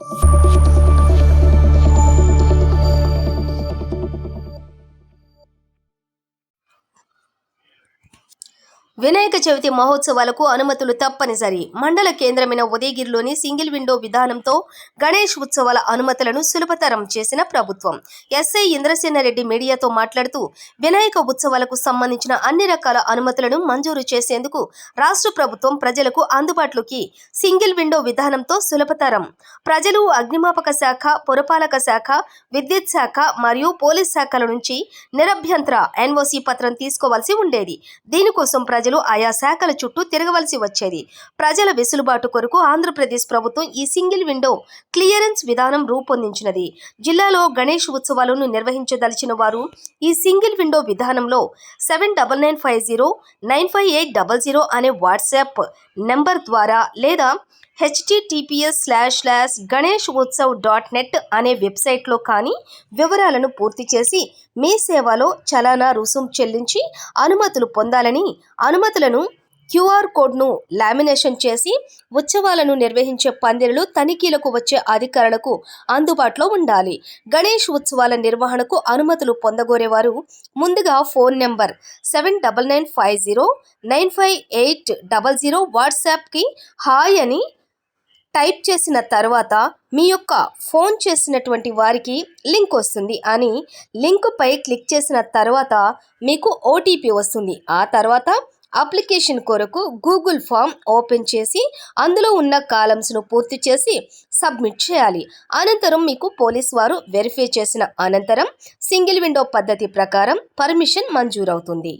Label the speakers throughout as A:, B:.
A: Thank you. Vinayaka Chavithi మహోత్సవాలకు అనుమతులు తప్పనిసరి. మండల కేంద్రమైన ఉదయగిరిలోని సింగిల్ విండో విధానంతో గణేష్ ఉత్సవాల అనుమతులను సులభతరం చేసిన ప్రభుత్వం. ఎస్ఐ ఇంద్రసేనరెడ్డి మీడియాతో మాట్లాడుతూ వినాయక ఉత్సవాలకు సంబంధించిన అన్ని రకాల అనుమతులను మంజూరు చేసేందుకు రాష్ట్ర ప్రభుత్వం ప్రజలకు అందుబాటులోకి సింగిల్ విండో విధానంతో సులభతరం. ప్రజలు అగ్నిమాపక శాఖ పురపాలక శాఖ విద్యుత్ శాఖ మరియు పోలీస్ శాఖల నుంచి నిరభ్యంతర ఎన్ఓసి పత్రం తీసుకోవాల్సి ఉండేది. దీనికోసం ప్రజలు ఆయా శాఖల చుట్టూ తిరగవలసి వచ్చేది. ప్రజల వెసులుబాటు కొరకు ఆంధ్రప్రదేశ్ ప్రభుత్వం ఈ సింగిల్ విండో క్లియరెన్స్ విధానం రూపొందించినది. జిల్లాలో గణేష్ ఉత్సవాలను నిర్వహించదలిచిన వారు ఈ సింగిల్ విండో విధానంలో seven double nine five zero nine five eight double zero అనే వాట్సాప్ నెంబర్ ద్వారా లేదా HTTPS slash slash Ganesh Utsav dot net అనే వెబ్సైట్లో కానీ వివరాలను పూర్తి చేసి మీ సేవలో చలానా రుసుం చెల్లించి అనుమతులు పొందాలని అనుమతులను క్యూఆర్ కోడ్ను లామినేషన్ చేసి ఉత్సవాలను నిర్వహించే పందిరులు తనిఖీలకు వచ్చే అధికారులకు అందుబాటులో ఉండాలి. గణేష్ ఉత్సవాల నిర్వహణకు అనుమతులు పొందగోరేవారు ముందుగా phone number seven double nine five zero nine five eight double zero వాట్సాప్కి హాయ్ అని టైప్ చేసిన తర్వాత మీ యొక్క ఫోన్ చేసినటువంటి వారికి లింక్ వస్తుంది అని లింక్పై క్లిక్ చేసిన తర్వాత మీకు ఓటీపీ వస్తుంది. ఆ తర్వాత అప్లికేషన్ కొరకు గూగుల్ ఫామ్ ఓపెన్ చేసి అందులో ఉన్న కాలమ్స్ను పూర్తి చేసి సబ్మిట్ చేయాలి. అనంతరం మీకు పోలీస్ వారు వెరిఫై చేసిన అనంతరం సింగిల్ విండో పద్ధతి ప్రకారం permission మంజూరవుతుంది.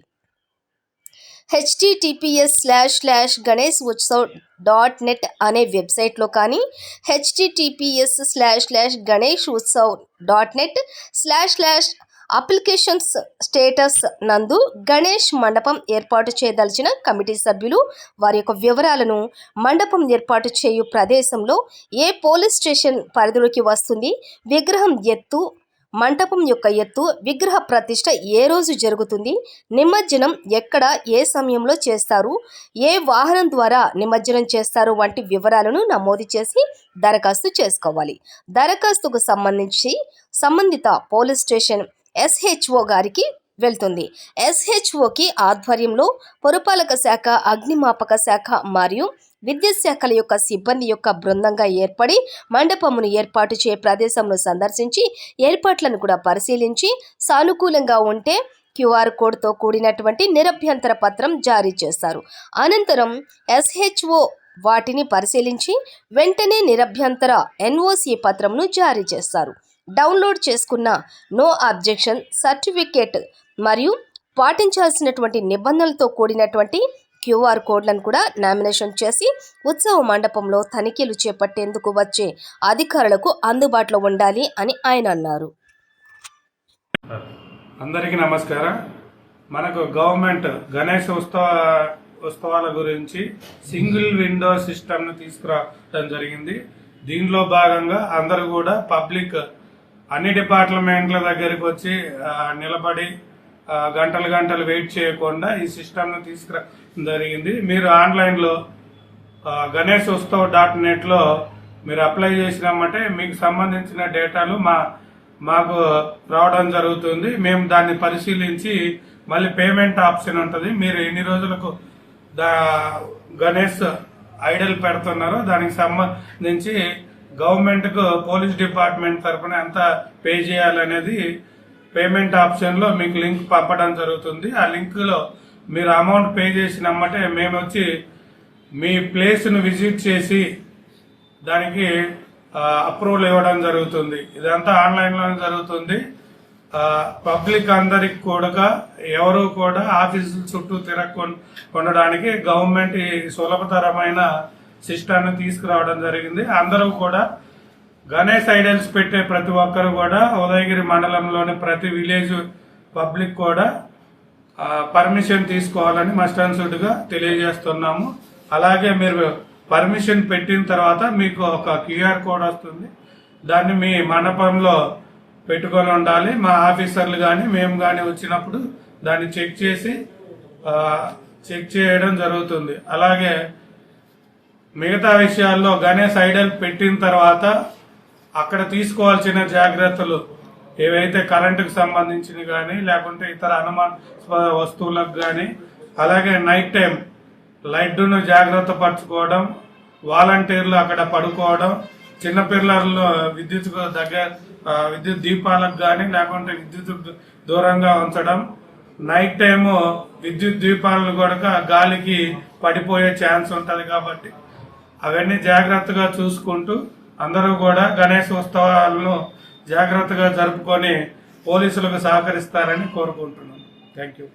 A: HTTPS slash slash Ganesh Utsav dot net అనే వెబ్సైట్లో కానీ HTTPS slash slash Ganesh Utsav dot net slash slash applications status నందు గణేష్ మండపం ఏర్పాటు చేయదలిచిన కమిటీ సభ్యులు వారి యొక్క వివరాలను మండపం ఏర్పాటు చేయు ప్రదేశంలో ఏ పోలీస్ స్టేషన్ పరిధిలోకి వస్తుంది విగ్రహం ఎత్తు మంటపం యొక్క ఎత్తు విగ్రహ ప్రతిష్ట ఏ రోజు జరుగుతుంది? నిమజ్జనం ఎక్కడ? ఏ సమయంలో చేస్తారు? ఏ వాహనం ద్వారా నిమజ్జనం చేస్తారు? వంటి వివరాలను నమోదు చేసి దరఖాస్తు చేసుకోవాలి. దరఖాస్తుకు సంబంధించి సంబంధిత పోలీస్ స్టేషన్ ఎస్హెచ్ఓ గారికి వెళ్తుంది. ఎస్హెచ్ఓకి ఆధ్వర్యంలో పురపాలక శాఖ అగ్నిమాపక శాఖ మరియు విద్యుత్ శాఖల యొక్క సిబ్బంది యొక్క బృందంగా ఏర్పడి మండపమును ఏర్పాటు చే ప్రదేశంను సందర్శించి ఏర్పాట్లను కూడా పరిశీలించి సానుకూలంగా ఉంటే క్యూఆర్ కోడ్తో కూడినటువంటి నిరభ్యంతర పత్రం జారీ చేస్తారు. అనంతరం ఎస్హెచ్ఓ వాటిని పరిశీలించి వెంటనే నిరభ్యంతర ఎన్ఓసి పత్రంను జారీ చేస్తారు. డౌన్లోడ్ చేసుకున్న నో అబ్జెక్షన్ సర్టిఫికేట్ మరియు పాటించాల్సినటువంటి నిబంధనలతో కూడినటువంటి క్యూఆర్ కోడ్లను కూడా నామినేషన్ చేసి ఉత్సవ మండపంలో తనిఖీలు చేపట్టేందుకు వచ్చే అధికారులకు అందుబాటులో ఉండాలి అని ఆయన అన్నారు.
B: అందరికీ నమస్కారం. మనకు గవర్నమెంట్ గణేష్ ఉత్సవ ఉత్సవాల గురించి సింగిల్ విండో సిస్టమ్ను తీసుకురావడం జరిగింది. దీనిలో భాగంగా అందరూ కూడా పబ్లిక్ అన్ని డిపార్ట్మెంట్ల దగ్గరికి వచ్చి నిలబడి గంటలు గంటలు వెయిట్ చేయకుండా ఈ సిస్టమ్ను తీసుకురా జరిగింది. మీరు ఆన్లైన్లో గణేష్ ఉత్సవ్ డాట్ నెట్లో మీరు అప్లై చేసినామంటే మీకు సంబంధించిన డేటాలు మా మాకు రావడం జరుగుతుంది. మేము దాన్ని పరిశీలించి మళ్ళీ పేమెంట్ ఆప్షన్ ఉంటుంది. మీరు ఎన్ని రోజులకు దా గణేష్ ఐడల్ పెడుతున్నారో దానికి సంబంధించి గవర్నమెంట్కు పోలీస్ డిపార్ట్మెంట్ తరఫున ఎంత పే చేయాలనేది పేమెంట్ ఆప్షన్లో మీకు లింక్ పంపడం జరుగుతుంది. ఆ లింక్లో మీరు అమౌంట్ పే చేసినమ్మంటే మేము వచ్చి మీ ప్లేస్ను విజిట్ చేసి దానికి అప్రూవల్ ఇవ్వడం జరుగుతుంది. ఇదంతా ఆన్లైన్లోనే జరుగుతుంది. పబ్లిక్ అందరికి కూడా ఎవరు కూడా ఆఫీసుల చుట్టూ తిరగకుండడానికి గవర్నమెంట్ ఈ సులభతరమైన సిస్టాన్ని తీసుకురావడం జరిగింది. అందరూ కూడా గణేష్ ఐడల్స్ పెట్టే ప్రతి ఒక్కరు కూడా ఉదయగిరి మండలంలోని ప్రతి విలేజ్ పబ్లిక్ కూడా పర్మిషన్ తీసుకోవాలని మస్ట్ అండ్ తెలియజేస్తున్నాము. అలాగే మీరు పర్మిషన్ పెట్టిన తర్వాత మీకు ఒక క్యూఆర్ కోడ్ వస్తుంది. దాన్ని మీ మండపంలో పెట్టుకొని ఉండాలి. మా ఆఫీసర్లు కానీ మేము కానీ వచ్చినప్పుడు దాన్ని చెక్ చేసి చెక్ చేయడం జరుగుతుంది. అలాగే మిగతా విషయాల్లో గణేష్ ఐడల్ పెట్టిన తర్వాత అక్కడ తీసుకోవాల్సిన జాగ్రత్తలు ఏవైతే కరెంటుకు సంబంధించినవి కానీ లేకుంటే ఇతర అనుమానాస్పద వస్తువులకు కానీ అలాగే నైట్ టైం లైట్ను జాగ్రత్త పరచుకోవడం వాలంటీర్లు అక్కడ పడుకోవడం చిన్నపిల్లలు విద్యుత్ దగ్గర విద్యుత్ దీపాలకు కానీ లేకుంటే విద్యుత్ దూ- దూరంగా ఉంచడం నైట్ టైము విద్యుత్ దీపాలను కూడా గాలికి పడిపోయే ఛాన్స్ ఉంటుంది కాబట్టి అవన్నీ జాగ్రత్తగా చూసుకుంటూ అందరూ కూడా గణేష్ ఉత్సవాలను జాగ్రత్తగా జరుపుకొని పోలీసులకు సహకరిస్తారని కోరుకుంటున్నాను థ్యాంక్ యూ